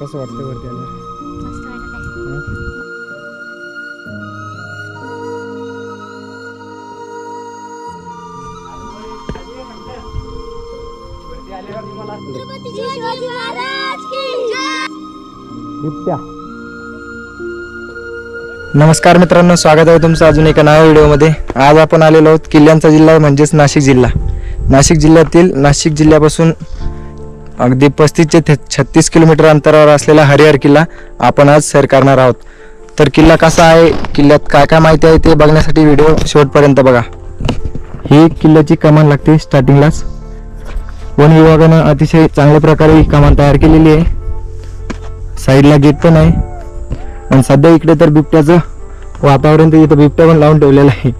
कसं वाटतं वरती हं? बिबट्या नमस्कार मित्रांनो स्वागत आहे तुमचं अजून एका नव्या व्हिडिओमध्ये. आज आपण आलेलो आहोत किल्ल्यांचा जिल्हा म्हणजेच नाशिक जिल्हा. नाशिक जिल्ह्यातील नाशिक जिल्ह्यापासून अगदी पस्तीस ते छत्तीस किलोमीटर अंतरावर असलेला हरिहर किल्ला आपण आज सैर करणार आहोत. तर किल्ला कसा आहे? किल्ल्यात काय काय माहिती आहे ते बघण्यासाठी व्हिडिओ शेवटपर्यंत बघा. ही किल्ल्याची कमान लागते स्टार्टिंगलाच. वन विभागानं अतिशय चांगल्या प्रकारे ही कमान तयार केलेली आहे. साईडला गेट पण आहे. आणि सध्या इकडे तर बिबट्याचं वातावरण तर इथं बिबट्या पण लावून ठेवलेला आहे.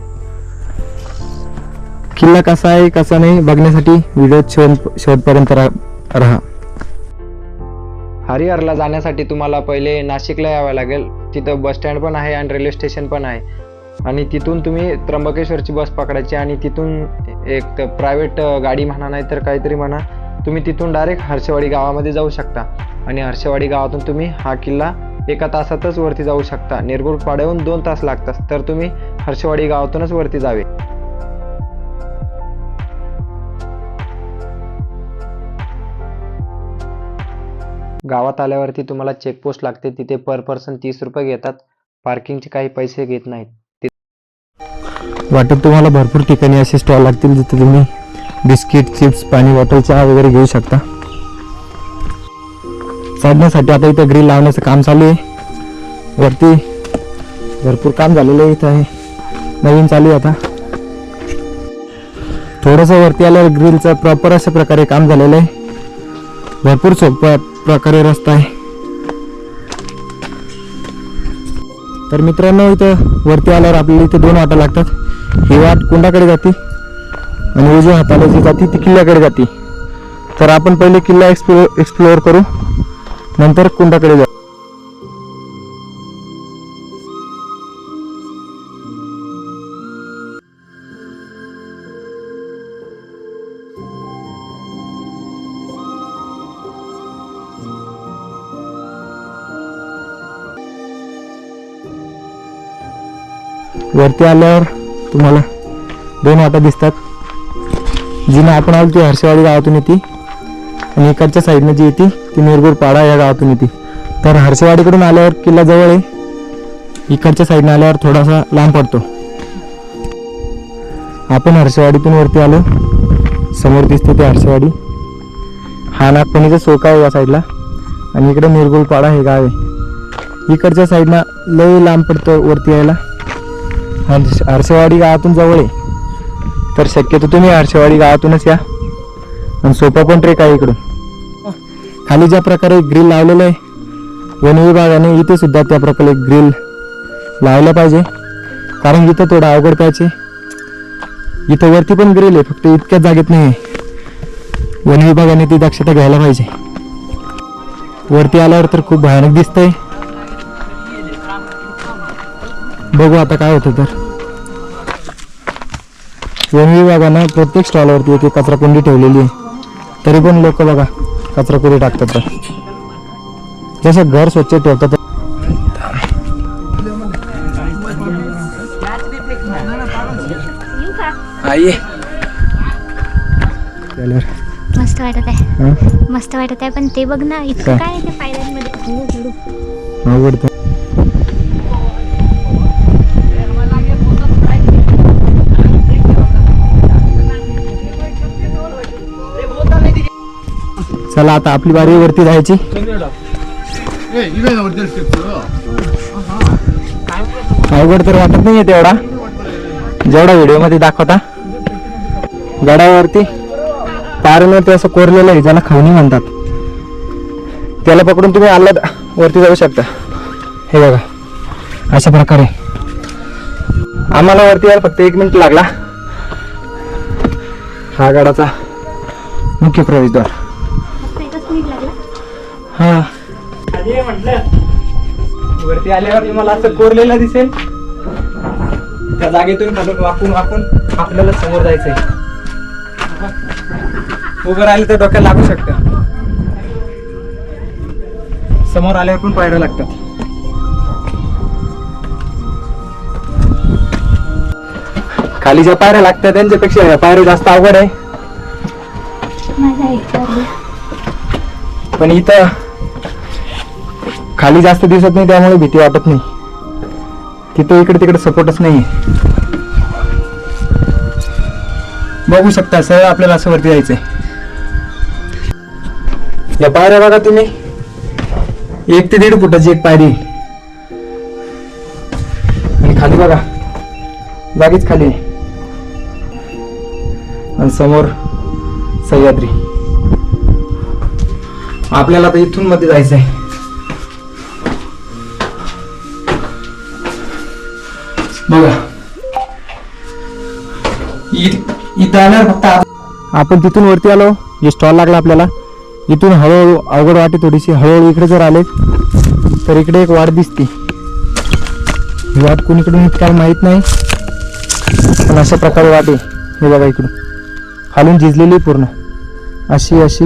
किल्ला कसा आहे कसा नाही बघण्यासाठी व्हिडिओ शेवट शेवटपर्यंत राहा राहा. हरिहरला जाण्यासाठी तुम्हाला पहिले नाशिकला यावं लागेल. तिथं बस स्टँड पण आहे आणि रेल्वे स्टेशन पण आहे. आणि तिथून तुम्ही त्र्यंबकेश्वरची बस पकडायची आणि तिथून एक प्रायव्हेट गाडी म्हणा नाही तर काहीतरी म्हणा तुम्ही तिथून डायरेक्ट हर्षवाडी गावामध्ये जाऊ शकता. आणि हर्षवाडी गावातून तुम्ही हा किल्ला एका तासातच वरती जाऊ शकता. निरगुड पाड्याहून दोन तास लागतात. तर तुम्ही हर्षवाडी गावातूनच वरती जावे. गावात आल्यावरती तुम्हाला चेकपोस्ट लागते. तिथे पर पर्सन तीस रुपये घेतात. पार्किंगचे काही पैसे घेत नाहीत. वाटत तुम्हाला भरपूर ठिकाणी असे स्टॉल लागतील जिथे तुम्ही बिस्किट चिप्स पाणी बॉटल चहा वगैरे घेऊ शकता. चढण्यासाठी आता इथं ग्रिल लावण्याचं काम चालू आहे. वरती भरपूर काम झालेलं आहे इथं आहे. नवीन चालू आहे आता. थोडंसं वरती आल्यावर ग्रिलचं प्रॉपर अशा प्रकारे काम झालेलं आहे. भरपूर सोप्या प्रकारे रस्ता आहे. तर मित्रांनो इथं वरती आल्यावर आपल्याला इथे दोन वाटा लागतात. ही वाट कुंडाकडे जाते आणि उजव्या हाताला जी जाते ती किल्ल्याकडे जाते. तर आपण पहिले किल्ला एक्सप्लोर एक्सप्लोअर करू. नंतर कुंडाकडे जाऊ. वरती आल्यावर तुम्हाला दोन वाटा दिसतात. जिने आपण आलो ती हर्षवाडी गावातून येते आणि इकडच्या साईडनं जी येते ती निरगुड पाडा या गावातून येते तर हर्षवाडीकडून आल्यावर किल्ला जवळ आहे. इकडच्या साईडनं आल्यावर थोडासा लांब पडतो. आपण हर्षवाडीतून वरती आलो. समोर दिसते ते हर्षवाडी. हा नागपणीचा सोका आहे या साईडला. आणि इकडे निरगुड पाडा हे गाव आहे. इकडच्या साईडनं लय लांब पडतो वरती यायला. हर्ष हर्षवाडी गावातून जवळ आहे. तर शक्यतो तुम्ही हर्षवाडी गावातूनच या. आणि सोपा पण ट्रेक आहे इकडून. खाली ज्या प्रकारे ग्रिल लावलेलं आहे वन विभागाने इथे सुद्धा त्या प्रकारे ग्रिल लावलं पाहिजे. कारण इथं थोडं अवघड पाहिजे. इथं वरती पण ग्रिल आहे फक्त इतक्याच जागेत नाही आहे. वन विभागाने ती दक्षता घ्यायला पाहिजे. वरती आल्यावर तर खूप भयानक दिसतंय. बघू आता काय होतं तर. वन विभागानं प्रत्येक स्टॉलवरती एक एक कचरा कुंडी ठेवलेली आहे. तरी पण लोक बघा कचरा कुंडी टाकतात तर. जसं घर स्वच्छ ठेवतात. आई मस्त वाटत आहे. मस्त वाटत आहे पण ते बघ ना इतकं काय? हळू आवडतं चला आता आपली बारी वरती जायची. अवघड तर वाटत नाहीये तेवढा. जेवढा व्हिडिओमध्ये दाखवता. गडावरती पारणवरती असं कोरलेलं आहे ज्याला खवणी म्हणतात. त्याला पकडून तुम्ही आल्हाद वरती जाऊ शकता. हे बघा अशा प्रकारे. आम्हाला वरती यायला फक्त एक मिनिट लागला. हा गडाचा मुख्य प्रवेशद्वार. हा. वरती आल्यावर तुम्हाला असं कोरलेलं दिसेल. त्या जागेतून खालून वाकून वाकून आपल्याला समोर जायचंय. उभं राहिलं तर डोक्याला लागू शकतं. समोर आल्यावर पण पायऱ्या लागतात. खाली ज्या पायऱ्या लागतात त्यांच्यापेक्षा या पायऱ्या जास्त अवघड आहे. पण इथं खाली जास्त दिसत नाही त्यामुळे भीती वाटत नाही. तिथं इकडे तिकडे सपोर्टच नाही बघू शकता सरळ आपल्याला असं वरती जायचंय. या पायऱ्या बघा तुम्ही. एक ते दीड फुटाची एक पायरी. आणि खाली बघा. जागीच खाली आहे. आणि समोर सह्याद्री. आपल्याला तर इथून मध्ये जायचंय. इथं फक्त आपण तिथून वरती आलो. जे स्टॉल लागला आपल्याला इथून हळूहळू अवघड वाटे थोडीशी हळूहळू इकडे जर आले तर इकडे एक वाट दिसते. ही वाट कोणीकडून काय माहीत नाही पण अशा प्रकारे वाट आहे. हे बघा इकडून. खालून झिजलेली पूर्ण. अशी अशी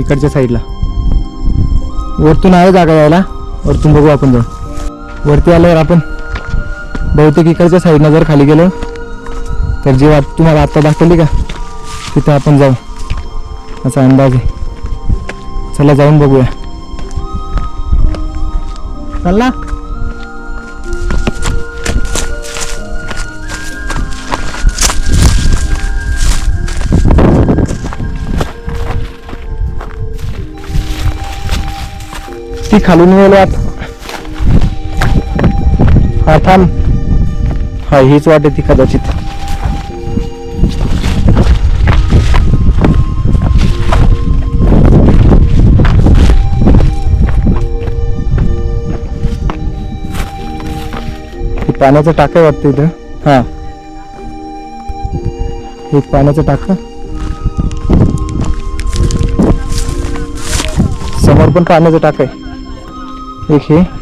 इकडच्या साईडला वरतून आहे जागा यायला. वरतून बघू आपण जाऊ वरती आल्यावर आपण बहुतेक इकडच्या साईडनं जर खाली गेलो तर जी वाट तुम्हाला आत्ता दाखवली का तिथं आपण जाऊ. असा अंदाज आहे. चला जाऊन बघूया. चालला ती खालून गेलो हा थांब. हा हीच वाटे ती कदाचित. पाण्याचं टाकं वाटतं इथं. हा. हे पाण्याचं टाक. समोर पण पाण्याचं टाक आहे. एक हे.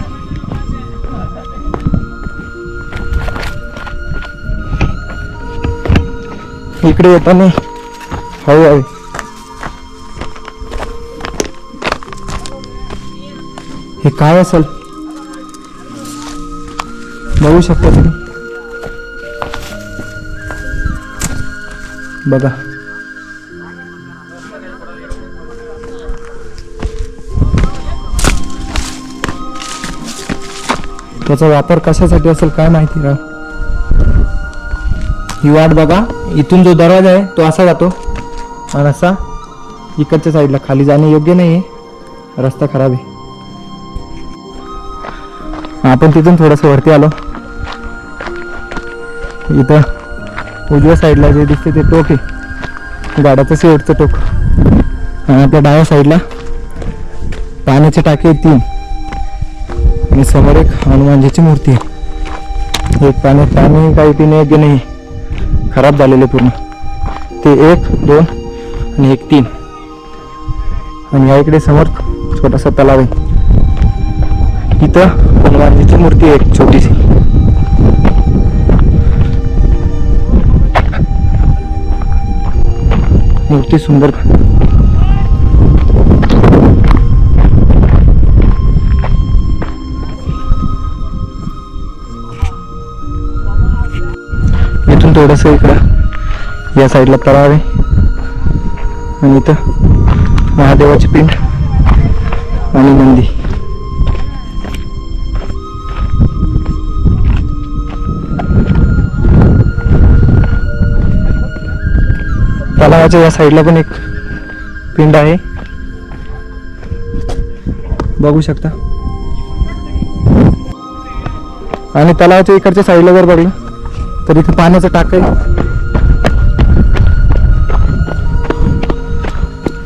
इकडे येताना हळू. हे काय असेल? बघू शकता तुम्ही. बघा. त्याचा वापर कशासाठी असेल काय माहिती राव? ही वाट बघा. इथून जो दरवाजा आहे तो असा जातो. आणि असा इकडच्या साईडला खाली जाणे योग्य नाही आहे रस्ता खराब आहे. आपण तिथून थोडंसं वरती आलो. इथं उजव्या साईडला जे दिसते ते टोक आहे. गाड्याचं शेवटचं टोक. आणि आपल्या डाव्या साईडला पाण्याचे टाके तीन. आणि समोर एक हनुमानजीची मूर्ती आहे. एक पाण्यात पाणी काही पिणे योग्य नाही खराब झालेले पूर्ण. ते एक दोन आणि एक तीन. आणि या इकडे समोर छोटासा तलाव आहे. इथं हनुमानजीची मूर्ती आहे एक छोटीशी. मूर्ती सुंदर. इथून थोडंसं इकडं या साईडला तलाव आहे आणि इथं महादेवाची पिंड आणि नंदी तलावाच्या या साईडला पण एक पिंड आहे. बघू शकता. आणि तलावाच्या इकडच्या साईडला जर बघलं तर इथं पाण्याचं टाक आहे.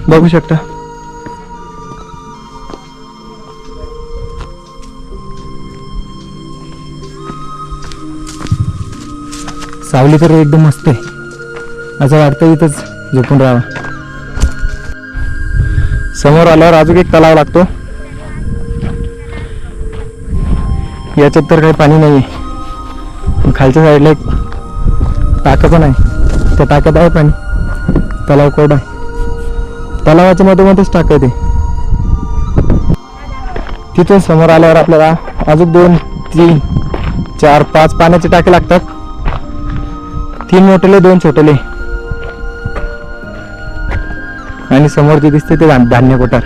बघू शकता. सावली तर एकदम मस्त आहे. असं वाटतं इथंच झोपून राहावं समोर आल्यावर अजून एक तलाव लागतो. याच्यात तर काही पाणी नाही आहे खालच्या साईडला एक टाकं पण आहे. त्या टाक्यात आहे पाणी. तलाव कोरडा आहे. तलावाच्या मधोमध्येच मध्येच टाकं आहे ते. तिथून समोर आल्यावर आपल्याला अजून दोन तीन चार पाच पाण्याचे टाके लागतात. तीन मोठेले दोन छोटेले. आणि समोर जे दिसते ते धान- धान्य कोठार.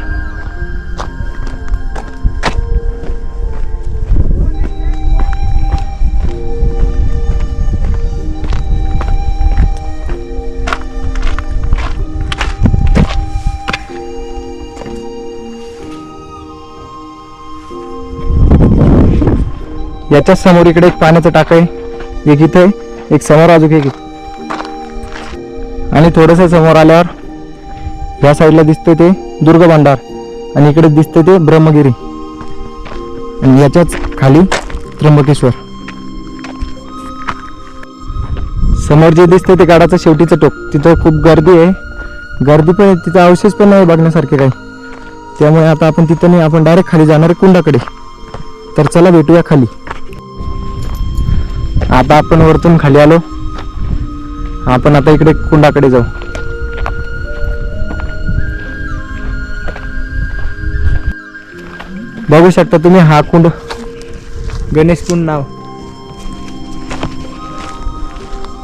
याच्याच समोर इकडे एक पाण्याचं टाक आहे. एक इथे आहे, एक समोर अजून एक आणि थोडस समोर आल्यावर या साईडला दिसते ते दुर्ग भांडार आणि इकडे दिसते ते ब्रह्मगिरी. आणि याच्याच खाली त्र्यंबकेश्वर. समोर जे दिसते ते गाडाचं शेवटीचं टोक. तिथं खूप गर्दी आहे. गर्दी पण आहे तिथं अवशेष पण नाही बघण्यासारखे काही. त्यामुळे आता आपण तिथं नाही आपण डायरेक्ट खाली जाणार आहे कुंडाकडे. तर चला भेटूया खाली. आता आपण वरतून खाली आलो. आपण आता इकडे कुंडाकडे जाऊ. बघू शकता तुम्ही हा कुंड. गणेश कुंड नाव.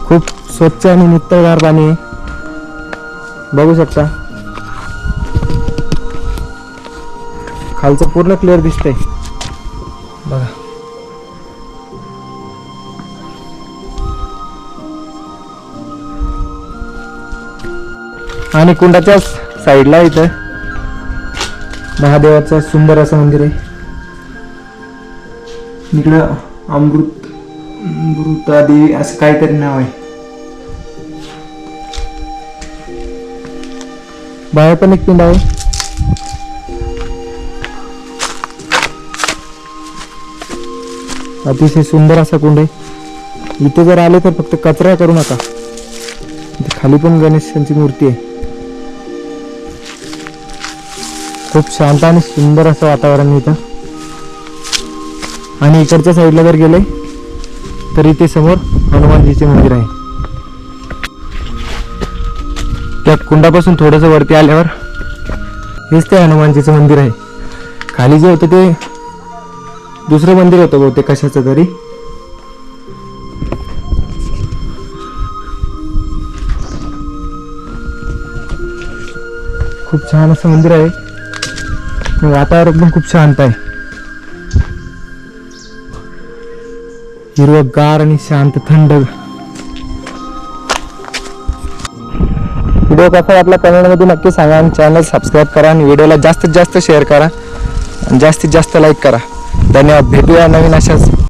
खूप स्वच्छ आणि नितळगार पाणी आहे. बघू शकता. खालचं पूर्ण क्लिअर दिसतंय. बघा. आणि कुंडाच्या साईडला इथं महादेवाचं सुंदर असं मंदिर आहे. इकडं अमृत अमृतादेवी असं काहीतरी नाव आहे. बाहेर पण एक पिंड आहे. अतिशय सुंदर असा कुंड आहे. इथे जर आले तर फक्त कचरा करू नका. खाली पण गणेशांची मूर्ती आहे. खूप शांत आणि सुंदर असं वातावरण इथं. आणि इकडच्या साईडला जर गेले तर इथे समोर हनुमानजीचे मंदिर आहे. त्या कुंडापासून थोडंसं वरती आल्यावर हेच ते हनुमानजीचं मंदिर आहे. खाली जे होतं ते दुसरं मंदिर होतं बहुतेक कशाचं तरी. खूप छान असं मंदिर आहे. म्हणजे वातावरण पण खूप शांत आहे. हिरवगार आणि शांत थंड. व्हिडिओ कसा वाटला कमेंटमध्ये नक्की सांगा आणि चॅनल सबस्क्राईब करा आणि व्हिडिओला जास्तीत जास्त शेअर करा आणि जास्तीत जास्त लाईक करा. धन्यवाद. भेटूया नवीन अशाच